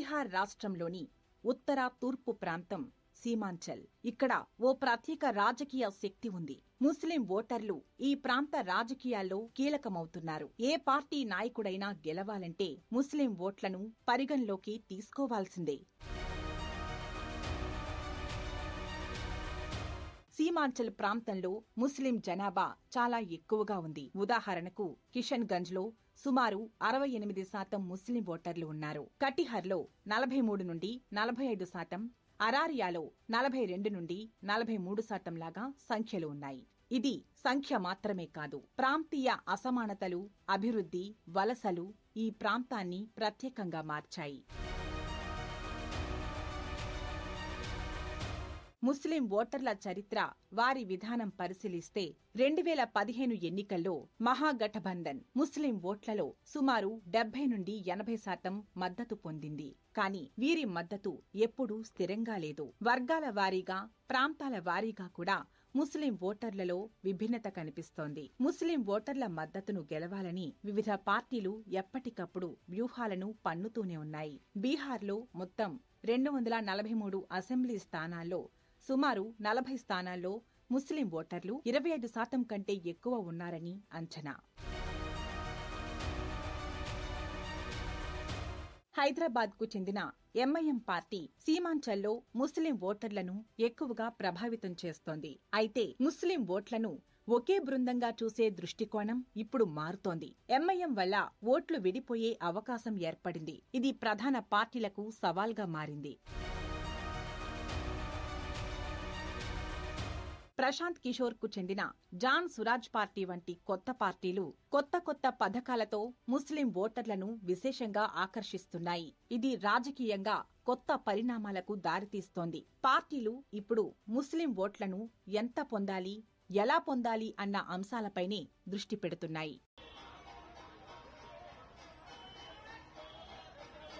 బీహార్ రాష్ట్రంలోని ఉత్తర తూర్పు ప్రాంతం సీమాంచల్. ఇక్కడ ఓ ప్రత్యేక రాజకీయ శక్తి ఉంది. ముస్లిం ఓటర్లు ఈ ప్రాంత రాజకీయాల్లో కీలకమవుతున్నారు. ఏ పార్టీ నాయకుడైనా గెలవాలంటే ముస్లిం ఓట్లను పరిగణలోకి తీసుకోవాల్సిందే. సీమాంచల్ ప్రాంతంలో ముస్లిం జనాభా చాలా ఎక్కువగా ఉంది. ఉదాహరణకు కిషన్ గంజ్లో సుమారు అరవై ఎనిమిది శాతం ముస్లిం ఓటర్లు ఉన్నారు. కటిహర్లో నలభై మూడు నుండి నలభై ఐదు శాతం అరారియాలో నలభై రెండు నుండి నలభై మూడు శాతం లాగా సంఖ్యలు ఉన్నాయి. ఇది సంఖ్య మాత్రమే కాదు. ప్రాంతీయ అసమానతలు అభివృద్ధి వలసలు ఈ ప్రాంతాన్ని ప్రత్యేకంగా మార్చాయి. ముస్లిం ఓటర్ల చరిత్ర వారి విధానం పరిశీలిస్తే రెండు వేల పదిహేను ఎన్నికల్లో మహాగఠబంధన్ ముస్లిం ఓట్లలో సుమారు డెబ్బై నుండి ఎనభై శాతం మద్దతు పొందింది. కానీ వీరి మద్దతు ఎప్పుడూ స్థిరంగా లేదు. వర్గాల వారీగా ప్రాంతాల వారీగా కూడా ముస్లిం ఓటర్లలో విభిన్నత కనిపిస్తోంది. ముస్లిం ఓటర్ల మద్దతును గెలవాలని వివిధ పార్టీలు ఎప్పటికప్పుడు వ్యూహాలను పన్నుతూనే ఉన్నాయి. బీహార్లో మొత్తం రెండు వందల నలభై మూడు అసెంబ్లీ స్థానాల్లో సుమారు నలభై స్థానాల్లో ముస్లిం ఓటర్లు ఇరవై ఐదు శాతం కంటే ఎక్కువ ఉన్నారని అంచనా. హైదరాబాద్కు చెందిన ఎంఐఎం పార్టీ సీమాంచల్లో ముస్లిం ఓటర్లను ఎక్కువగా ప్రభావితం చేస్తోంది. అయితే ముస్లిం ఓట్లను ఒకే బృందంగా చూసే దృష్టికోణం ఇప్పుడు మారుతోంది. ఎంఐఎం వల్ల ఓట్లు విడిపోయే అవకాశం ఏర్పడింది. ఇది ప్రధాన పార్టీలకు సవాల్గా మారింది. ప్రశాంత్ కిషోర్కు చెందిన జాన్ సురాజ్ పార్టీ వంటి కొత్త పార్టీలు కొత్త కొత్త పథకాలతో ముస్లిం ఓటర్లను విశేషంగా ఆకర్షిస్తున్నాయి. ఇది రాజకీయంగా కొత్త పరిణామాలకు దారితీస్తోంది. పార్టీలు ఇప్పుడు ముస్లిం ఓట్లను ఎంత పొందాలి ఎలా పొందాలి అన్న అంశాలపైనే దృష్టి పెడుతున్నాయి.